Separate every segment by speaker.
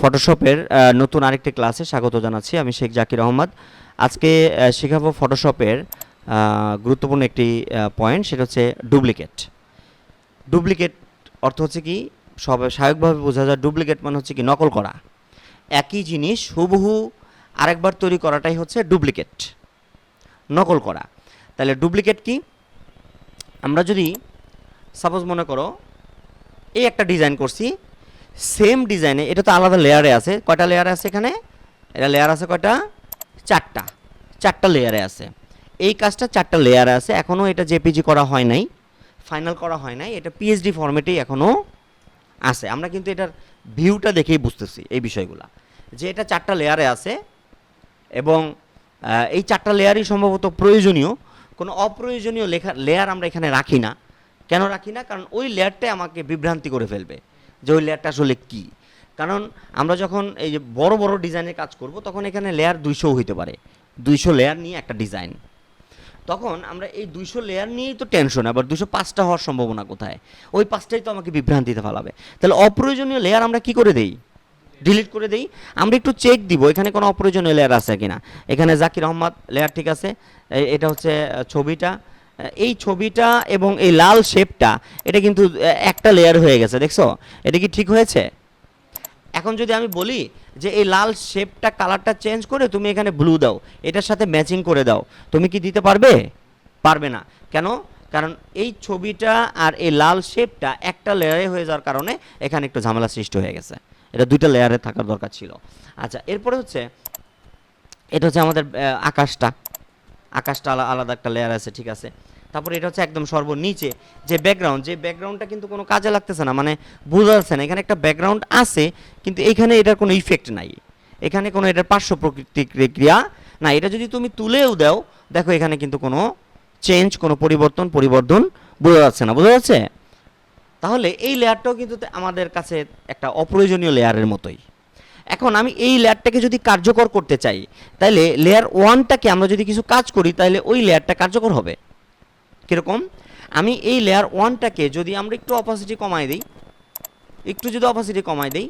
Speaker 1: ফটোশপের নতুন আরেকটি ক্লাসে স্বাগত জানাচ্ছি আমি শেখ জাকির আহমদ। আজকে শেখাবো ফটোশপের গুরুত্বপূর্ণ একটি পয়েন্ট সেটা হচ্ছে ডুপ্লিকেট ডুপ্লিকেট অর্থ হচ্ছে কি? সব স্বাভাবিকভাবে বোঝা যায় ডুপ্লিকেট মানে হচ্ছে কি? নকল করা। একই জিনিস হুবহু আরেকবার তৈরি করাটাই হচ্ছে ডুপ্লিকেট নকল করা। তাহলে ডুপ্লিকেট কি? আমরা যদি সাপোজ মনে করো, এই একটা ডিজাইন করছি সেম ডিজাইনে এটা তো আলাদা লেয়ারে আছে। কয়টা লেয়ারে আছে এখানে? এটা লেয়ার আছে কয়টা? চারটা। চারটা লেয়ারে আছে। এই কাজটা চারটা লেয়ারে আছে। এখনও এটা জেপিজি করা হয় নাই। ফাইনাল করা হয় নাই। এটা পিএইচডি ফরম্যাটেই এখনও আছে। আমরা কিন্তু এটার ভিউটা দেখেই বুঝতেছি এই বিষয়গুলা। যে এটা চারটা লেয়ারে আছে এবং এই চারটা লেয়ারই সম্ভবত প্রয়োজনীয়। কোনো অপ্রয়োজনীয় লেখা লেয়ার আমরা এখানে রাখি না। কেন রাখি না? কারণ ওই লেয়ারটাই আমাকে বিভ্রান্তি করে ফেলবে। যে ওই লেয়ারটা আসলে কী? কারণ আমরা যখন এই যে বড় বড় ডিজাইনের কাজ করব, তখন এখানে লেয়ার দুইশো হইতে পারে। দুইশো লেয়ার নিয়ে একটা ডিজাইন। তখন আমরা এই দুইশো লেয়ার নিয়েই তো টেনশন, আবার দুশো পাঁচটা হওয়ার সম্ভাবনা কোথায়? ওই পাঁচটাই তো আমাকে বিভ্রান্তিতে ফেলাবে। তাহলে অপ্রয়োজনীয় লেয়ার আমরা কি করে দেই? ডিলিট করে দেই? আমরা একটু চেক দিব, এখানে কোনো অপ্রয়োজনীয় লেয়ার আছে কিনা? এখানে জাকির আহমদ লেয়ার ঠিক আছে এটা হচ্ছে ছবিটা। এই ছবিটা এবং এই লাল শেপটা, এটা কিন্তু একটা লেয়ার হয়ে গেছে, দেখছ? এটা কি ঠিক হয়েছে? এখন যদি আমি বলি যে এই লাল শেপটা কালারটা চেঞ্জ করে তুমি এখানে ব্লু দাও, এটার সাথে ম্যাচিং করে দাও, তুমি কি দিতে পারবে? পারবে না। কেন? কারণ এই ছবিটা আর এই লাল শেপটা একটা লেয়ারে হয়ে যাওয়ার কারণে এখানে একটু ঝামেলা সৃষ্টি হয়ে গেছে। এটা দুইটা লেয়ারে থাকার দরকার ছিল। আচ্ছা এরপরে হচ্ছে, এটা হচ্ছে আমাদের আকাশটা। আকাশটা আলা- আলাদা একটা লেয়ার আছে, ঠিক আছে? তারপরে এটা হচ্ছে একদম সর্বনিচে যে ব্যাকগ্রাউন্ড যে ব্যাকগ্রাউন্ডটা কিন্তু কোনো কাজে লাগতেছে না মানে বোঝা যাচ্ছে না। এখানে একটা ব্যাকগ্রাউন্ড আছে, কিন্তু এখানে এটার কোনো ইফেক্ট নাই। এখানে কোনো এটার পার্শ্ব প্রতিক্রিয়া না এটা যদি তুমি তুলেও দাও, দেখো এখানে কিন্তু কোনো চেঞ্জ কোনো পরিবর্তন পরিবর্তন বোঝা যাচ্ছে না। বোঝা যাচ্ছে? তাহলে এই লেয়ারটাও কিন্তু আমাদের কাছে একটা অপ্রয়োজনীয় লেয়ারের মতোই। এখন আমি এই লেয়ারটাকে যদি কার্যকর করতে চাই তাহলে লেয়ার ওয়ানটাকে আমরা যদি কিছু কাজ করি তাহলে ওই লেয়ারটা কার্যকর হবে? কীরকম? আমি এই লেয়ার ওয়ানটাকে যদি আমরা একটু অপাসিটি কমাই দিই, একটু যদি অপাসিটি কমাই দিই,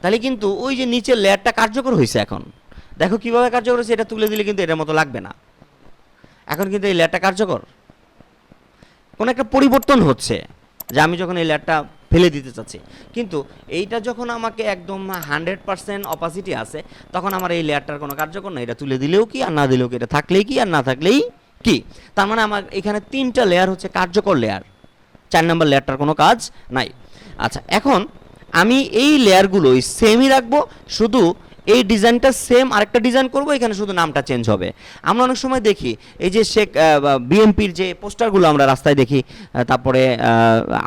Speaker 1: তাহলে কিন্তু ওই যে নিচের লেয়ারটা কার্যকর হয়েছে এখন। দেখো কীভাবে কার্যকর হয়েছে এটা তুলে দিলে কিন্তু এটার মতো লাগবে না। এখন কিন্তু এই লেয়ারটা কার্যকর। কোনো একটা পরিবর্তন হচ্ছে যে আমি যখন এই লেয়ারটা ফেলে দিতে চাচ্ছি। কিন্তু এইটা যখন আমাকে একদম হান্ড্রেড পার্সেন্ট অপাসিটি আছে, তখন আমার এই লেয়ারটার কোনো কার্যকর না। এটা তুলে দিলেও কি, আর না দিলেও কি, এটা থাকলেই কি, আর না থাকলেই কি? তার মানে আমার এখানে তিনটা লেয়ার হচ্ছে কার্যকর লেয়ার চার নম্বর লেয়ারটার কোনো কাজ নাই। আচ্ছা এখন আমি এই লেয়ারগুলোই সেমই রাখব, শুধু এই ডিজাইনটা সেম আরেকটা ডিজাইন করব, এখানে শুধু নামটা চেঞ্জ হবে। আমরা অনেক সময় দেখি, এই যে শেখ বিএমপির যে পোস্টারগুলো আমরা রাস্তায় দেখি তারপরে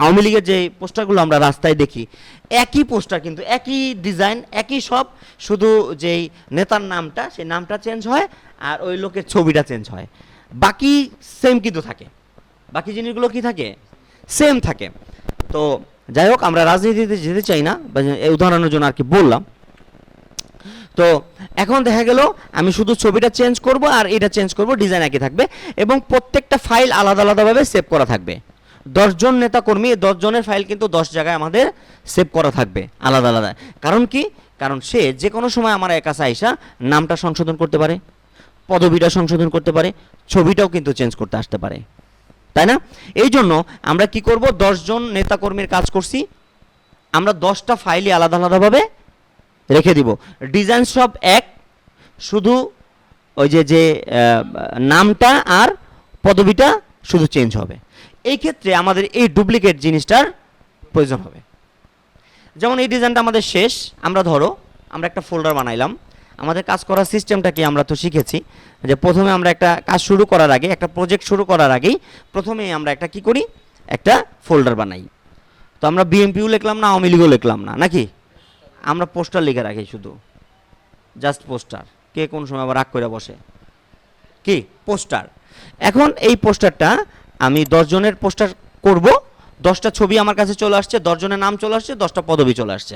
Speaker 1: আওয়ামী লীগের যে পোস্টারগুলো আমরা রাস্তায় দেখি, একই পোস্টার কিন্তু একই ডিজাইন একই সব, শুধু যেই নেতার নামটা, সেই নামটা চেঞ্জ হয় আর ওই লোকের ছবিটা চেঞ্জ হয়। বাকি সেম কিন্তু থাকে। বাকি জিনিসগুলো কি থাকে? সেম থাকে। তো যাই হোক, আমরা রাজনীতিতে যেতে চাই না এই উদাহরণের জন্য আর কি বললাম। তো এখন দেখা গেল, আমি শুধু ছবিটা চেঞ্জ করব আর এটা চেঞ্জ করব ডিজাইন একই থাকবে এবং প্রত্যেকটা ফাইল আলাদা আলাদাভাবে সেভ করা থাকবে। দশজন নেতা কর্মী এই দশজনের ফাইল কিন্তু দশ জায়গায় আমাদের সেভ করা থাকবে, আলাদা আলাদা। কারণ কি? কারণ সে যে কোনো সময় আমার এক আইসা নামটা সংশোধন করতে পারে। পদবিটা সংশোধন করতে পারে, ছবিটাও কিন্তু চেঞ্জ করতে আসতে পারে। তাই না? এই জন্য আমরা কি করব? দশজন নেতাকর্মীর কাজ করছি। আমরা দশটা ফাইলই আলাদা আলাদাভাবে রেখে দিব। ডিজাইন সব এক, শুধু ওই যে যে নামটা আর পদবিটা শুধু চেঞ্জ হবে। এই ক্ষেত্রে আমাদের এই ডুপ্লিকেট জিনিসটার প্রয়োজন হবে। যেমন এই ডিজাইনটা আমাদের শেষ, আমরা ধরো, আমরা একটা ফোল্ডার বানাইলাম। আমাদের কাজ করার সিস্টেমটা কি আমরা তো শিখেছি যে প্রথমে আমরা একটা কাজ শুরু করার আগে, একটা প্রজেক্ট শুরু করার আগেই প্রথমে আমরা একটা কি করি? একটা ফোল্ডার বানাই। তো আমরা বিএমপিও লিখলাম না, আওয়ামী লীগও লিখলাম না, নাকি? আমরা পোস্টার লিখে রাখি শুধু। জাস্ট পোস্টার কে কোন সময় আবার রাগ করে বসে? কি? পোস্টার এখন এই পোস্টারটা আমি দশজনের পোস্টার করব। দশটা ছবি আমার কাছে চলে আসছে দশজনের নাম চলে আসছে, দশটা পদবি চলে আসছে।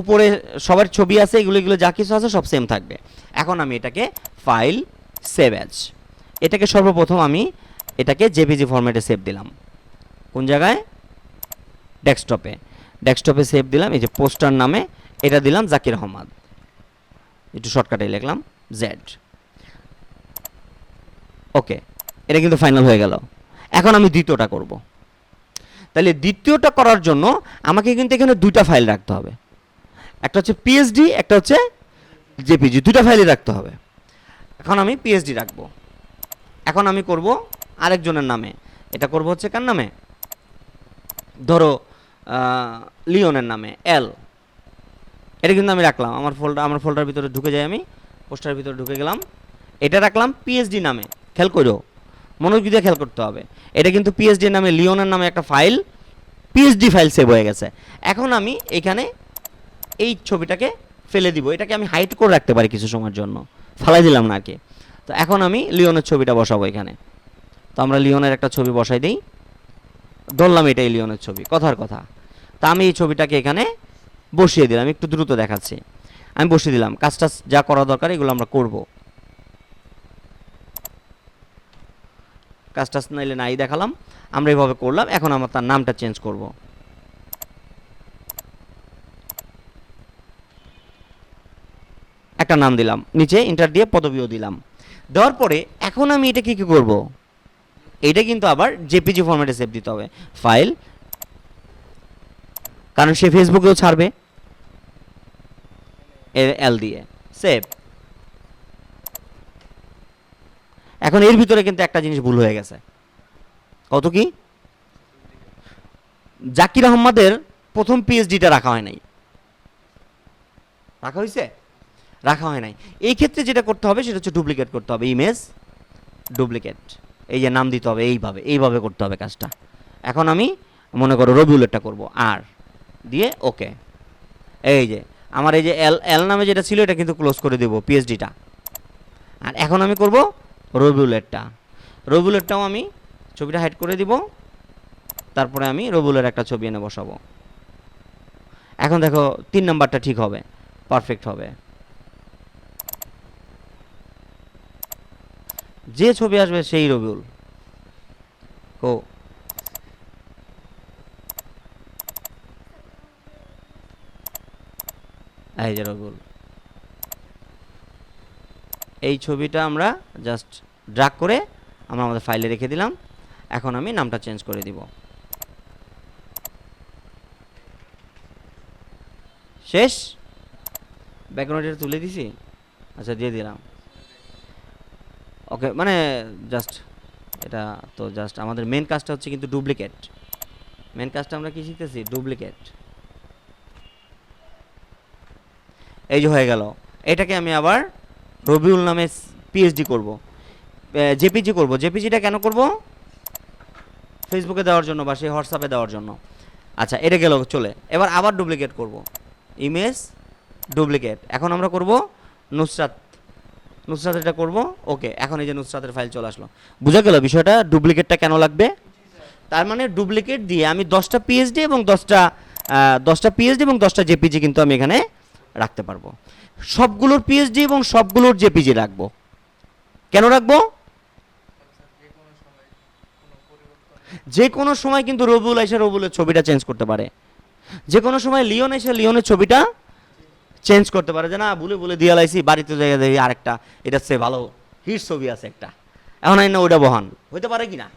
Speaker 1: উপরে সবার ছবি আছে, এগুলো এগুলো যা কিছু আছে সব সেম থাকবে। এখন আমি এটাকে ফাইল সেভ অ্যাজ এটাকে সর্বপ্রথম আমি এটাকে জেপিজি ফরম্যাটে সেভ দিলাম। কোন জায়গায়? ডেস্কটপে ডেস্কটপে সেভ দিলাম, এই যে পোস্টার নামে, এটা দিলাম জাকির আহমদ। একটু শর্টকাটে লিখলাম জেড ওকে এটা কিন্তু ফাইনাল হয়ে গেল। এখন আমি দ্বিতীয়টা করব। তাহলে দ্বিতীয়টা করার জন্য আমাকে কিন্তু এখানে দুইটা ফাইল রাখতে হবে। একটা হচ্ছে পিএইচডি একটা হচ্ছে জেপিজি দুইটা ফাইলই রাখতে হবে। এখন আমি পিএইচডি রাখব। এখন আমি করব আরেকজনের নামে। এটা করব হচ্ছে কার নামে? ধরো লিওনের নামে এল এটা কিন্তু আমি রাখলাম। আমার ফোল্ডার আমার ফোল্ডার ভিতরে ঢুকে যাই আমি। পোস্টারের ভিতরে ঢুকে গেলাম। এটা রাখলাম পিএইচডি নামে। খেয়াল করো। মনোযোগ দিয়ে খেয়াল করতে হবে। এটা কিন্তু পিএইচডি নামে লিওনের নামে একটা ফাইল পিএইচডি ফাইল সেভ হয়ে গেছে। এখন আমি এখানে এই ছবিটাকে ফেলে দিব। এটাকে আমি হাইট করে রাখতে পারি কিছু সময়ের জন্য। ফালাই দিলাম না আর কি। তো এখন আমি লিওনের ছবিটা বসাবো এখানে। তো আমরা লিওনের একটা ছবি বসাই দিই। ধরলাম এটাই লিওনের ছবি, কথার কথা। তা আমি এই ছবিটাকে এখানে বসিয়ে দিলাম, একটু দ্রুত দেখাচ্ছি। আমি বসিয়ে দিলাম, কাজটা যা করা দরকার এগুলো আমরা করব। কাজটা নাইলে নাই দেখালাম, আমরা এইভাবে করলাম, এখন আমরা তার নামটা চেঞ্জ করব। একটা নাম দিলাম, নিচে ইন্টার দিয়ে পদবিও দিলাম। দেওয়ার পরে এখন আমি এটাকে কি করব? এটা কিন্তু আবার জেপিজি ফরম্যাটে সেভ দিতে হবে। ফাইল কারণ সে ফেসবুকেও ছাড়বে। এল দিয়ে। সেভ এখন এর ভিতরে কিন্তু একটা জিনিস ভুল হয়ে গেছে। কত কি? জাকির আহমদের প্রথম পিএইচডিটা রাখা হয় নাই। রাখা হয়েছে রাখা হয় নাই। এই ক্ষেত্রে যেটা করতে হবে, সেটা হচ্ছে ডুপ্লিকেট করতে হবে। ইমেজ ডুপ্লিকেট এই যে নাম দিতে হবে, এইভাবে এইভাবে করতে হবে কাজটা। এখন আমি মনে করো রবিউলেরটা করব আর দিয়ে ওকে এই যে, আমার এই যে এল এল নামে যেটা ছিল, এটা কিন্তু ক্লোজ করে দেবো পিএইচডিটা আর এখন আমি করব রবিউলেরটা রবিউলেরটাও আমি ছবিটা হাইড করে দিব। তারপরে আমি রবিউলের একটা ছবি এনে বসাবো। এখন দেখো, তিন নাম্বারটা ঠিক হবে পারফেক্ট হবে। যে ছবি আসবে সেই রবিউল। ও এই রবিউল। এই ছবিটা আমরা জাস্ট ড্রাগ করে আমরা আমাদের ফাইলে রেখে দিলাম। এখন আমি নামটা চেঞ্জ করে দিব। শেষ? ব্যাকগ্রাউন্ডটা তুলে দিছি? আচ্ছা দিয়ে দিলাম। ওকে মানে জাস্ট এটা তো জাস্ট আমাদের মেন কাজটা হচ্ছে কিন্তু ডুপ্লিকেট মেন কাজটা আমরা কি শিখতেছি? ডুপ্লিকেট এই যে হয়ে গেল। এটাকে আমি আবার রবিউল নামে পিএইচডি করব। জেপিজি করব। জেপিজিটা কেন করব? ফেসবুকে দেওয়ার জন্য বা সেই হোয়াটসঅ্যাপে দেওয়ার জন্য। আচ্ছা এটা গেল, চলে। এবার আবার ডুপ্লিকেট করব। ইমেজ ডুপ্লিকেট এখন আমরা করব নুসরাত নুসরাত এটা করব। ওকে, এখন এই যে নুসরাতের ফাইল চলে আসলো। বুঝা গেল বিষয়টা ডুপ্লিকেটটা কেন লাগবে? তার মানে ডুপ্লিকেট দিয়ে আমি দশটা পিএইচডি এবং দশটা দশটা পিএইচডি এবং দশটা জেপিজি কিন্তু আমি এখানে রাখতে পারব। সবগুলোর পিএইচডি এবং সবগুলোর জেপিজি রাখব। কেন রাখব? যে কোনো সময় কিন্তু রবিউল এসে রবিউলের ছবিটা চেঞ্জ করতে পারে। যে কোনো সময় লিওন এসে লিওনের ছবিটা চেঞ্জ করতে পারে যে, না, ভুলে ভুলে দিয়ে লাইছি, বাড়িতে জায়গা দেখি আরেকটা। এটা সে ভালো হিট ছবি আছে একটা। এখন না, ওইটা বহান। হইতে পারে কি না?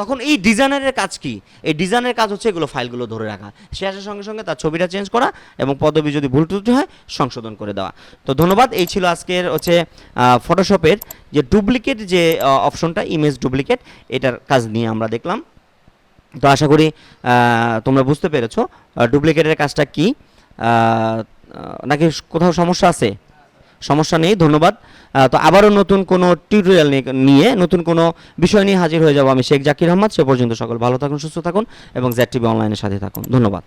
Speaker 1: তখন এই ডিজাইনারের কাজ কি? এই ডিজাইনের কাজ হচ্ছে এগুলো ফাইলগুলো ধরে রাখা। সে আসার সঙ্গে সঙ্গে তার ছবিটা চেঞ্জ করা এবং পদবি যদি ভুল ত্রুটি হয়, সংশোধন করে দেওয়া। তো ধন্যবাদ, এই ছিল আজকের হচ্ছে ফটোশপের যে ডুপ্লিকেট যে অপশনটা ইমেজ ডুপ্লিকেট এটার কাজ নিয়ে আমরা দেখলাম। তো আশা করি তোমরা বুঝতে পেরেছ ডুপ্লিকেটের কাজটা কি? নাকি কোথাও সমস্যা আছে? সমস্যা নেই, ধন্যবাদ। তো আবারও নতুন কোনো টিউটোরিয়াল নিয়ে নতুন কোনো বিষয় নিয়ে হাজির হয়ে যাব আমি শেখ জাকির আহমদ। সে পর্যন্ত সকল ভালো থাকুন, সুস্থ থাকুন এবং জ্যাট টিভি অনলাইনের সাথে থাকুন। ধন্যবাদ।